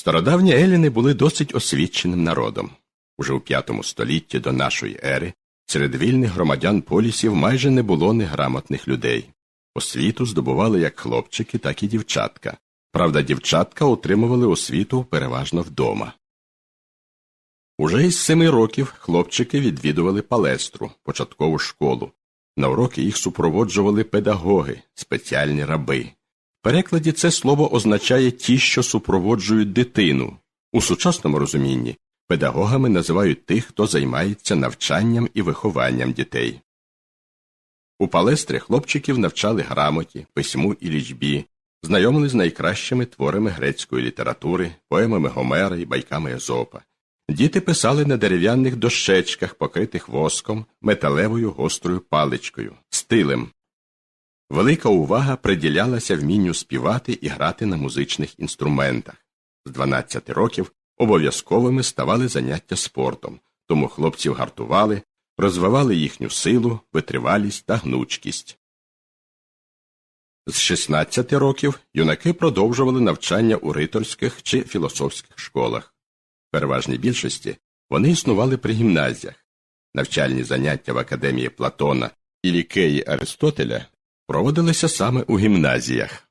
Стародавні еліни були досить освіченим народом. Уже у V столітті до нашої ери серед вільних громадян полісів майже не було неграмотних людей. Освіту здобували як хлопчики, так і дівчатка. Правда, дівчатка отримували освіту переважно вдома. Уже із семи років хлопчики відвідували палестру, початкову школу. На уроки їх супроводжували педагоги, спеціальні раби. Перекладі це слово означає ті, що супроводжують дитину. У сучасному розумінні педагогами називають тих, хто займається навчанням і вихованням дітей. У палестрі хлопчиків навчали грамоті, письму і лічбі, знайомили з найкращими творами грецької літератури, поемами Гомера і байками Езопа. Діти писали на дерев'яних дощечках, покритих воском, металевою гострою паличкою, стилем. Велика увага приділялася вмінню співати і грати на музичних інструментах. З 12 років обов'язковими ставали заняття спортом, тому хлопців гартували, розвивали їхню силу, витривалість та гнучкість. З 16 років юнаки продовжували навчання у риторських чи філософських школах. В переважній більшості вони існували при гімназіях. Навчальні заняття в академії Платона і лікеї Аристотеля проводилися саме у гімназіях.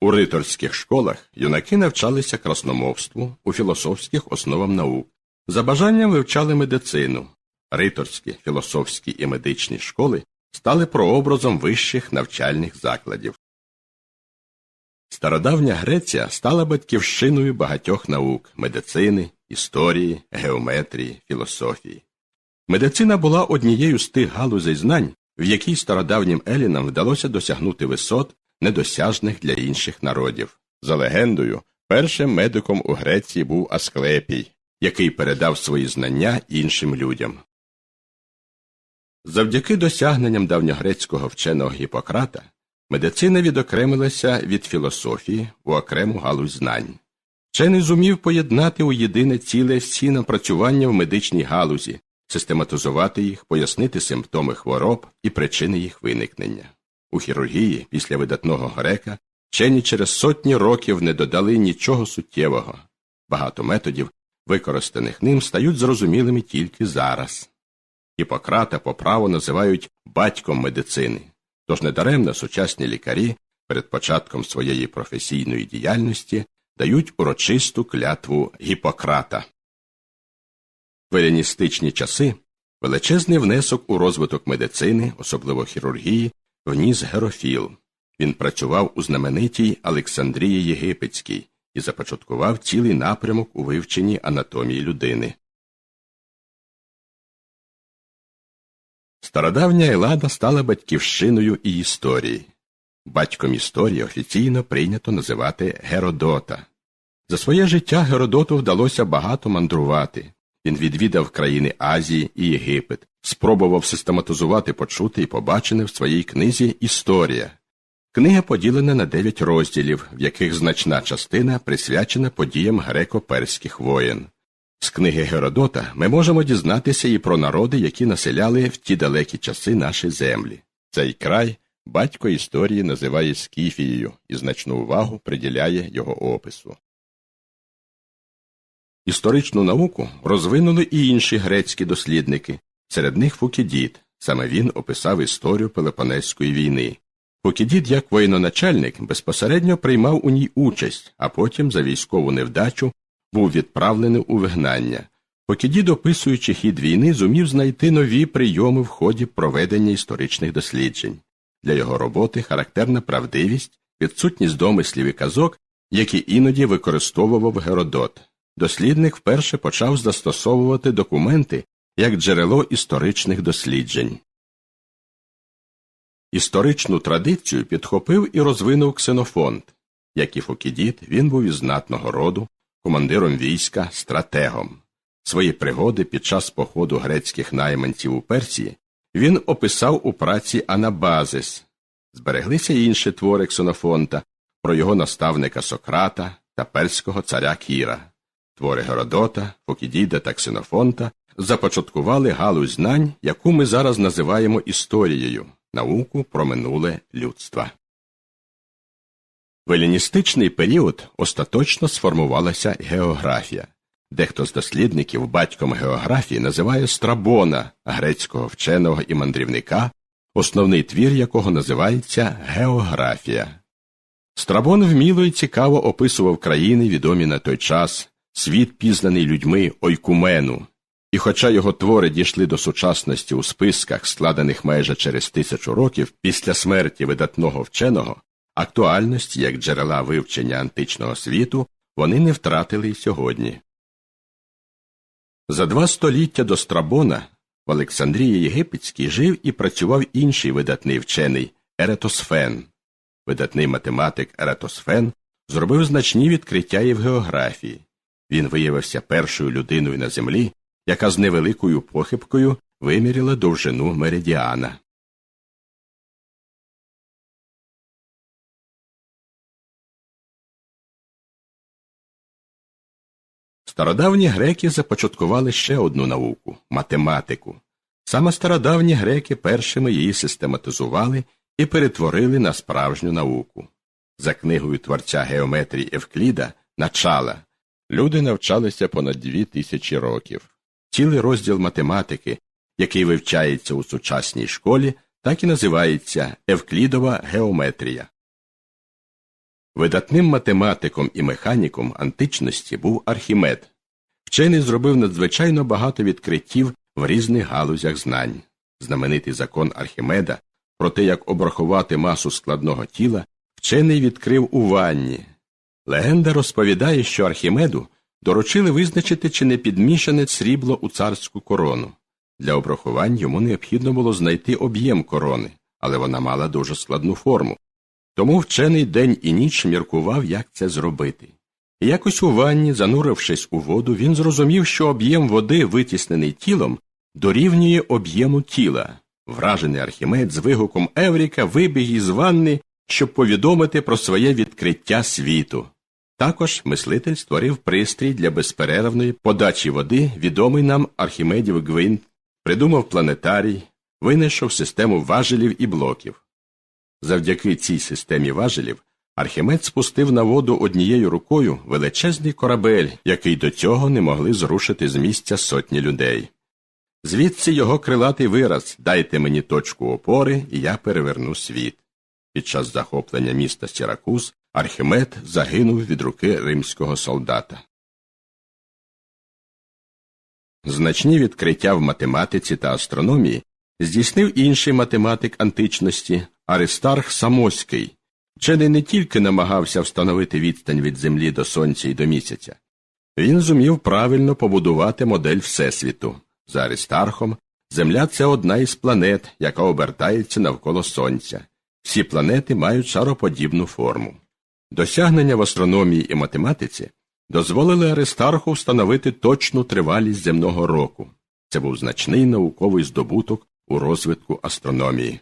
У риторських школах юнаки навчалися красномовству, у філософських основам наук. За бажанням вивчали медицину. Риторські, філософські і медичні школи стали прообразом вищих навчальних закладів. Стародавня Греція стала батьківщиною багатьох наук медицини, історії, геометрії, філософії. Медицина була однією з тих галузей знань, в якій стародавнім елінам вдалося досягнути висот, недосяжних для інших народів. За легендою, першим медиком у Греції був Асклепій, який передав свої знання іншим людям. Завдяки досягненням давньогрецького вченого Гіппократа медицина відокремилася від філософії у окрему галузь знань. Вчений зумів поєднати у єдине ціле всі напрацювання в медичній галузі, систематизувати їх, пояснити симптоми хвороб і причини їх виникнення. У хірургії, після видатного грека, вчені через сотні років не додали нічого суттєвого. Багато методів, використаних ним, стають зрозумілими тільки зараз. Гіппократа по праву називають батьком медицини, тож недаремно сучасні лікарі перед початком своєї професійної діяльності дають урочисту клятву Гіппократа. В еліністичні часи величезний внесок у розвиток медицини, особливо хірургії, вніс Герофіл. Він працював у знаменитій Олександрії Єгипетській і започаткував цілий напрямок у вивченні анатомії людини. Стародавня Елада стала батьківщиною і історії. Батьком історії офіційно прийнято називати Геродота. За своє життя Геродоту вдалося багато мандрувати. Він відвідав країни Азії і Єгипет, спробував систематизувати почути і побачене в своїй книзі Історія. Книга поділена на дев'ять розділів, в яких значна частина присвячена подіям греко-перських воєн. З книги Геродота ми можемо дізнатися і про народи, які населяли в ті далекі часи наші землі. Цей край батько історії називає Скіфією і значну увагу приділяє його опису. Історичну науку розвинули і інші грецькі дослідники, серед них Фукідід. Саме він описав історію Пелопонезької війни. Фукідід, як воєноначальник, безпосередньо приймав у ній участь, а потім за військову невдачу був відправлений у вигнання. Фукідід, описуючи хід війни, зумів знайти нові прийоми в ході проведення історичних досліджень. Для його роботи характерна правдивість, відсутність домислів і казок, які іноді використовував Геродот. Дослідник вперше почав застосовувати документи як джерело історичних досліджень. Історичну традицію підхопив і розвинув Ксенофонт. Як і Фокідіт, він був із знатного роду, командиром війська, стратегом. Свої пригоди під час походу грецьких найманців у Персії він описав у праці Анабазис. Збереглися й інші твори Ксенофонта про його наставника Сократа та перського царя Кіра. Твори Геродота, Фокідіда та Ксенофонта започаткували галузь знань, яку ми зараз називаємо історією, науку про минуле людства. В еліністичний період остаточно сформувалася географія. Дехто з дослідників батьком географії називає Страбона, грецького вченого і мандрівника, основний твір якого називається Географія. Страбон вміло і цікаво описував країни, відомі на той час, світ, пізнаний людьми ойкумену, і хоча його твори дійшли до сучасності у списках, складених майже через тисячу років після смерті видатного вченого, актуальності як джерела вивчення античного світу вони не втратили й сьогодні. За два століття до Страбона в Олександрії Єгипетській жив і працював інший видатний вчений Еретосфен. Видатний математик Ератосфен зробив значні відкриття і в географії. Він виявився першою людиною на землі, яка з невеликою похибкою виміряла довжину меридіана. Стародавні греки започаткували ще одну науку математику. Саме стародавні греки першими її систематизували і перетворили на справжню науку. За книгою творця геометрії Евкліда Начала люди навчалися понад дві тисячі років. Цілий розділ математики, який вивчається у сучасній школі, так і називається Евклідова геометрія. Видатним математиком і механіком античності був Архімед. Вчений зробив надзвичайно багато відкриттів в різних галузях знань. Знаменитий закон Архімеда про те, як обрахувати масу складного тіла, вчений відкрив у ванні. Легенда розповідає, що Архімеду доручили визначити, чи не підмішане срібло у царську корону. Для обрахувань йому необхідно було знайти об'єм корони, але вона мала дуже складну форму. Тому вчений день і ніч міркував, як це зробити. Якось у ванні, занурившись у воду, він зрозумів, що об'єм води, витіснений тілом, дорівнює об'єму тіла. Вражений Архімед з вигуком Евріка вибіг із ванни, щоб повідомити про своє відкриття світу. Також мислитель створив пристрій для безперервної подачі води, відомий нам Архімедів Гвинт, придумав планетарій, винайшов систему важелів і блоків. Завдяки цій системі важелів Архімед спустив на воду однією рукою величезний корабель, який до цього не могли зрушити з місця сотні людей. Звідси його крилатий вираз Дайте мені точку опори, і я переверну світ. Під час захоплення міста Сіракуз Архімед загинув від руки римського солдата. Значні відкриття в математиці та астрономії здійснив інший математик античності Аристарх Самоський. Вчений не тільки намагався встановити відстань від Землі до Сонця і до місяця, він зумів правильно побудувати модель Всесвіту. За Аристархом, Земля це одна із планет, яка обертається навколо Сонця. Всі планети мають шароподібну форму. Досягнення в астрономії і математиці дозволили Аристарху встановити точну тривалість земного року. Це був значний науковий здобуток у розвитку астрономії.